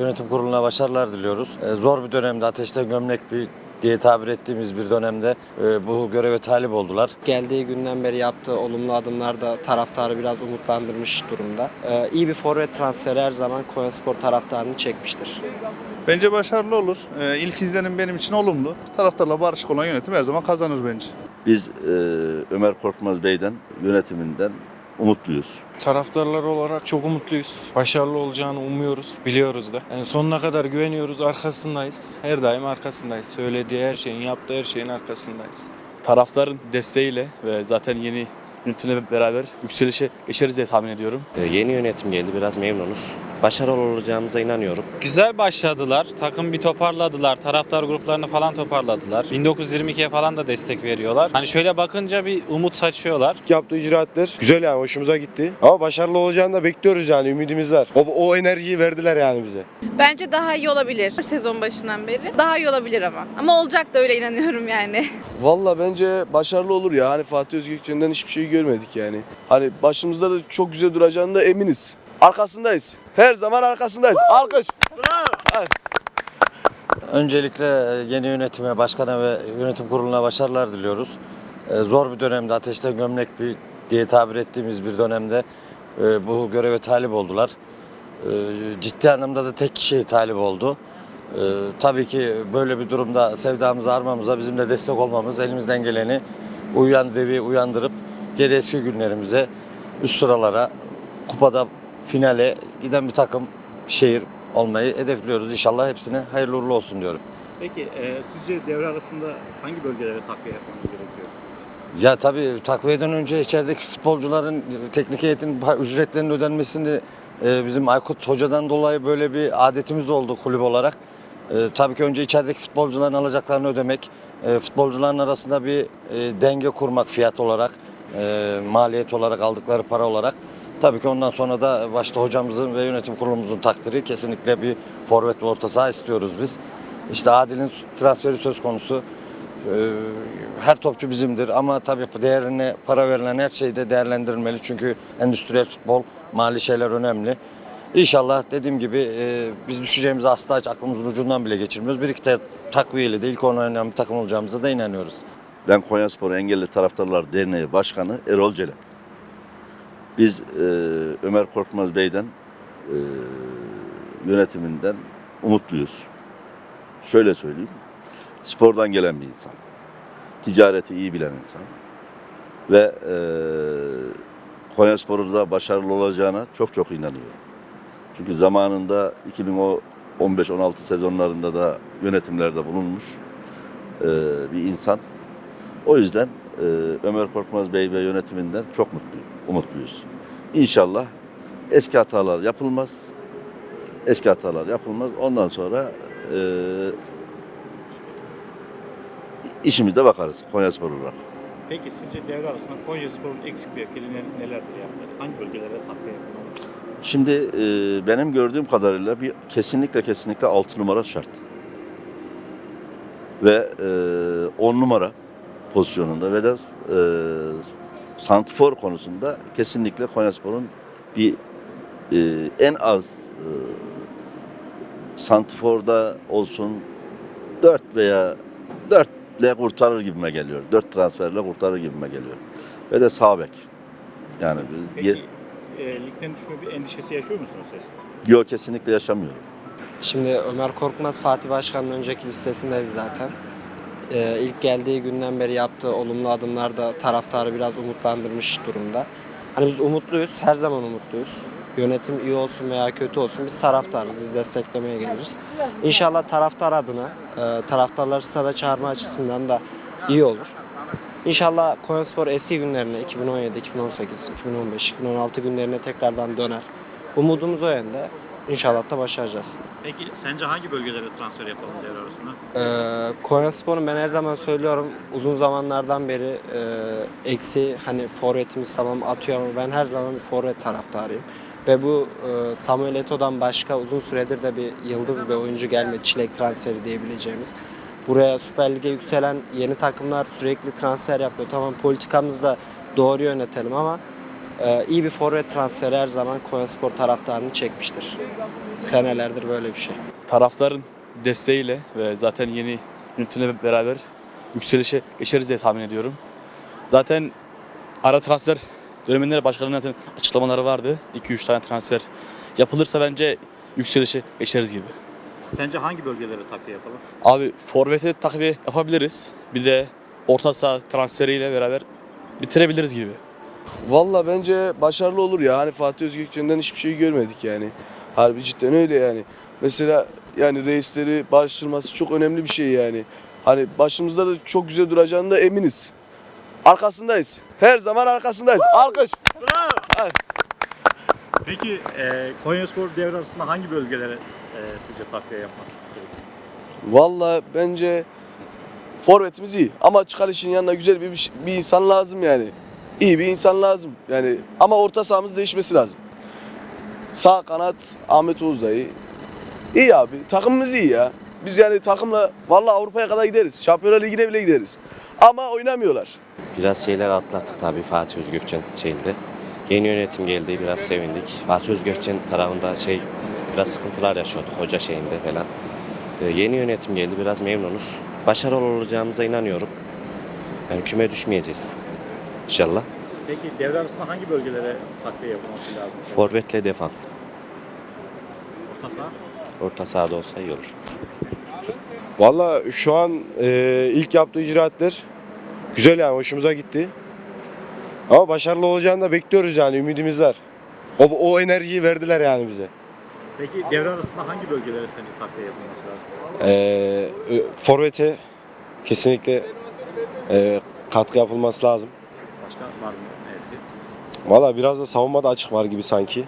Yönetim kuruluna başarılar diliyoruz. Ee, Zor bir dönemde ateşte gömlek bir diye tabir ettiğimiz bir dönemde e, bu göreve talip oldular. Geldiği günden beri yaptığı olumlu adımlar da taraftarı biraz umutlandırmış durumda. Ee, iyi bir forvet transferi her zaman Konyaspor taraftarını çekmiştir. Bence başarılı olur. İlk izlenim benim için olumlu. Taraftarla barışık olan yönetim her zaman kazanır bence. Biz e, Ömer Korkmaz Bey'den, yönetiminden umutluyuz. Taraftarlar olarak çok umutluyuz. Başarılı olacağını umuyoruz, biliyoruz da. Yani sonuna kadar güveniyoruz, arkasındayız. Her daim arkasındayız. Söylediği her şeyin, yaptığı her şeyin arkasındayız. taraftarın desteğiyle ve zaten yeni yönetimle beraber yükselişe geçeriz diye tahmin ediyorum. Ee, Yeni yönetim geldi biraz memnunuz. Başarılı olacağımıza inanıyorum. Güzel başladılar. Takım bir toparladılar. Taraftar gruplarını falan toparladılar. 1922'ye falan da destek veriyorlar. Hani şöyle bakınca bir umut saçıyorlar. yaptığı icraatler güzel yani hoşumuza gitti. Ama başarılı olacağını da bekliyoruz yani ümidimiz var. O, o enerjiyi verdiler yani bize. Bence daha iyi olabilir sezon başından beri. Daha iyi olabilir ama. Ama olacak da öyle inanıyorum yani. Valla bence başarılı olur ya. Hani Fatih Özgökçen'den hiçbir şey görmedik yani. Hani başımızda da çok güzel duracağını da eminiz. Arkasındayız. Her zaman arkasındayız. Alkış. Öncelikle e, yeni yönetime, başkana ve yönetim kuruluna başarılar diliyoruz. Ee, Zor bir dönemde ateşte gömlek bir diye tabir ettiğimiz bir dönemde e, bu göreve talip oldular. Ciddi anlamda da tek kişi talip oldu. Tabii ki böyle bir durumda sevdamıza, armamıza bizim de destek olmamız, elimizden geleni uyan devi uyandırıp geri eski günlerimize, üst sıralara, kupada finale giden bir takım şehir olmayı hedefliyoruz. İnşallah hepsine hayırlı uğurlu olsun diyorum. Peki e, sizce devre arasında hangi bölgelere takviye yapmamız gerekiyor? Ya tabii takviyeden önce içerideki futbolcuların teknik heyetin ücretlerinin ödenmesini e, bizim Aykut Hoca'dan dolayı böyle bir adetimiz oldu kulüp olarak. E, tabii ki önce içerideki futbolcuların alacaklarını ödemek, e, futbolcuların arasında bir e, denge kurmak fiyat olarak, e, maliyet olarak aldıkları para olarak. Tabii ki ondan sonra da başta hocamızın ve yönetim kurulumuzun takdiri kesinlikle bir forvet ve orta saha istiyoruz biz. İşte Adil'in transferi söz konusu. Ee, her topçu bizimdir ama tabii değerine para verilen her şey de değerlendirilmeli. Çünkü endüstriyel futbol, mali şeyler önemli. İnşallah dediğim gibi e, biz düşeceğimizi asla aklımızın ucundan bile geçirmiyoruz. Bir iki takviyeli de ilk önemli bir takım olacağımıza da inanıyoruz. Ben Konyaspor Engelli Taraftarlar Derneği Başkanı Erol Celal. Biz e, Ömer Korkmaz Bey'den, e, yönetiminden umutluyuz. Şöyle söyleyeyim, spordan gelen bir insan, ticareti iyi bilen insan ve e, Konyaspor'un da başarılı olacağına çok çok inanıyorum. Çünkü zamanında 2015-16 sezonlarında da yönetimlerde bulunmuş e, bir insan. O yüzden e, Ömer Korkmaz Bey ve yönetiminden çok mutluyum, umutluyuz. İnşallah eski hatalar yapılmaz. Eski hatalar yapılmaz. Ondan sonra e, işimize bakarız Konyaspor olarak. Peki sizce devre arasında Konyaspor'un eksik mevkileri ne- nelerdir yani? Hangi bölgelere takviye yapmamız Şimdi e, benim gördüğüm kadarıyla bir kesinlikle kesinlikle 6 numara şart. Ve 10 numara pozisyonunda ve de e, santifor konusunda kesinlikle Konyaspor'un bir e, en az e, santiforda olsun 4 veya 4 ile kurtarır gibime geliyor. 4 transferle kurtarır gibime geliyor. Ve de sağ bek. Yani biz Peki e, ligden düşme bir endişesi yaşıyor musunuz siz? Yok kesinlikle yaşamıyorum. Şimdi Ömer Korkmaz Fatih Başkan'ın önceki listesindeydi zaten. Ee, ilk geldiği günden beri yaptığı olumlu adımlar da taraftarı biraz umutlandırmış durumda. Hani biz umutluyuz, her zaman umutluyuz. Yönetim iyi olsun veya kötü olsun biz taraftarız, biz desteklemeye geliriz. İnşallah taraftar adına, e, taraftarları stada çağırma açısından da iyi olur. İnşallah Konyaspor eski günlerine 2017, 2018, 2015, 2016 günlerine tekrardan döner. Umudumuz o yönde. İnşallah da başaracağız. Peki sence hangi bölgelere transfer yapalım devre arasında? Ee, Konyaspor'un ben her zaman söylüyorum uzun zamanlardan beri e, eksi hani forvetimiz tamam atıyor ama ben her zaman bir forvet taraftarıyım. Ve bu e, Samuel Eto'dan başka uzun süredir de bir yıldız bir oyuncu gelmedi. Çilek transferi diyebileceğimiz. Buraya Süper Lig'e yükselen yeni takımlar sürekli transfer yapıyor. Tamam politikamızı da doğru yönetelim ama iyi bir forvet transferi her zaman Konyaspor taraftarını çekmiştir. Senelerdir böyle bir şey. Tarafların desteğiyle ve zaten yeni yönetimle beraber yükselişe geçeriz diye tahmin ediyorum. Zaten ara transfer döneminde başkanının açıklamaları vardı. 2-3 tane transfer yapılırsa bence yükselişe geçeriz gibi. Sence hangi bölgelere takviye yapalım? Abi forvete takviye yapabiliriz. Bir de orta saha transferiyle beraber bitirebiliriz gibi. Valla bence başarılı olur ya. Hani Fatih Özgökçen'den hiçbir şey görmedik yani. Harbi cidden öyle yani. Mesela yani reisleri barıştırması çok önemli bir şey yani. Hani başımızda da çok güzel duracağını da eminiz. Arkasındayız. Her zaman arkasındayız. Alkış. Peki e, Konyaspor devre arasında hangi bölgelere e, sizce takviye yapmak gerekiyor? Valla bence forvetimiz iyi ama çıkar işin yanına güzel bir, bir insan lazım yani. İyi bir insan lazım yani ama orta sahamız değişmesi lazım. Sağ kanat Ahmet Oğuz da iyi. Abi takımımız iyi ya. Biz yani takımla valla Avrupa'ya kadar gideriz. Şampiyonlar Ligi'ne bile gideriz. Ama oynamıyorlar. Biraz şeyler atlattık tabii Fatih Özgökçen şeyinde. Yeni yönetim geldi biraz sevindik. Fatih Özgökçen tarafında şey biraz sıkıntılar yaşıyorduk hoca şeyinde falan. Ee, yeni yönetim geldi biraz memnunuz. Başarılı olacağımıza inanıyorum. Yani küme düşmeyeceğiz. İnşallah. Peki devre arasında hangi bölgelere takviye yapılması lazım? Forvetle defans. Orta saha? Orta sahada olsa iyi olur. Valla şu an e, ilk yaptığı icraatler güzel yani hoşumuza gitti. Ama başarılı olacağını da bekliyoruz yani ümidimiz var. O, o enerjiyi verdiler yani bize. Peki devre arasında hangi bölgelere sence takviye yapılması lazım? E, ö- Forvet'e kesinlikle e, katkı yapılması lazım. Başka var mı? Evet. Valla biraz da savunmada açık var gibi sanki.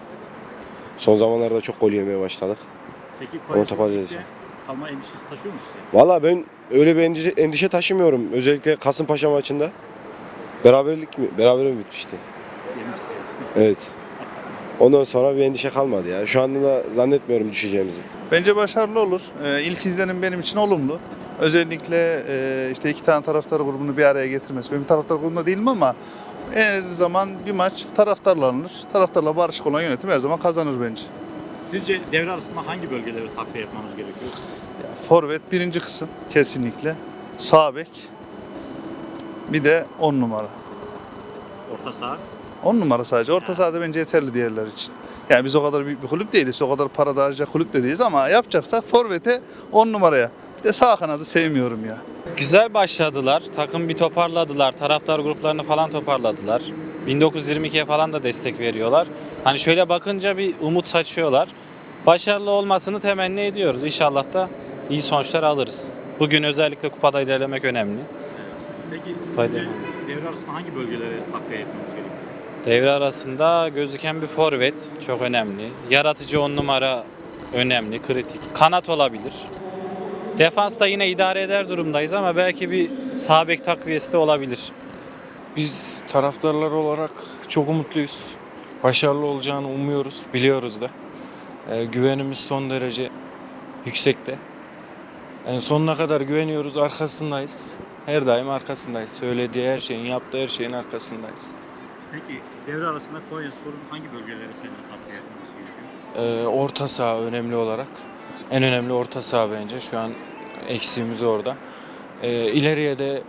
Son zamanlarda çok gol yemeye başladık. Peki Onu toparlayacağız. kalma endişesi taşıyor musun? Valla ben öyle bir endişe, endişe taşımıyorum. Özellikle Kasımpaşa maçında. Beraberlik mi? Beraber mi bitmişti? Yemişti. Evet. Ondan sonra bir endişe kalmadı ya. Şu anda da zannetmiyorum düşeceğimizi. Bence başarılı olur. Ee, ilk izlenim benim için olumlu. Özellikle e, işte iki tane taraftar grubunu bir araya getirmesi. Ben bir taraftar grubunda değilim ama her zaman bir maç taraftarla alınır. Taraftarla barışık olan yönetim her zaman kazanır bence. Sizce devre arasında hangi bölgelere takviye yapmamız gerekiyor? Forvet birinci kısım kesinlikle. Sağ bek. Bir de 10 numara. Orta saha? 10 numara sadece. Orta sahada bence yeterli diğerler için. Yani biz o kadar büyük bir kulüp değiliz. O kadar para da harcayacak kulüp de değiliz ama yapacaksak forvete 10 numaraya. Bir de sağ kanadı sevmiyorum ya. Güzel başladılar. Takım bir toparladılar. Taraftar gruplarını falan toparladılar. 1922'ye falan da destek veriyorlar. Hani şöyle bakınca bir umut saçıyorlar. Başarılı olmasını temenni ediyoruz. İnşallah da iyi sonuçlar alırız. Bugün özellikle kupada ilerlemek önemli. Peki sizce devre arasında hangi bölgelere takviye yapmamız gerekiyor? Devre arasında gözüken bir forvet çok önemli. Yaratıcı on numara önemli, kritik. Kanat olabilir. Defansta yine idare eder durumdayız ama belki bir sağ bek takviyesi de olabilir. Biz taraftarlar olarak çok umutluyuz. Başarılı olacağını umuyoruz, biliyoruz da. Ee, güvenimiz son derece yüksekte. Yani sonuna kadar güveniyoruz, arkasındayız. Her daim arkasındayız. Söylediği her şeyin, yaptığı her şeyin arkasındayız. Peki devre arasında Konyaspor'un hangi bölgelere sence takviye yapmamız gerekiyor? Ee, orta saha önemli olarak. En önemli orta saha bence. Şu an eksiğimiz orada. Ee, ileriye de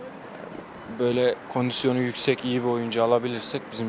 böyle kondisyonu yüksek iyi bir oyuncu alabilirsek bizim için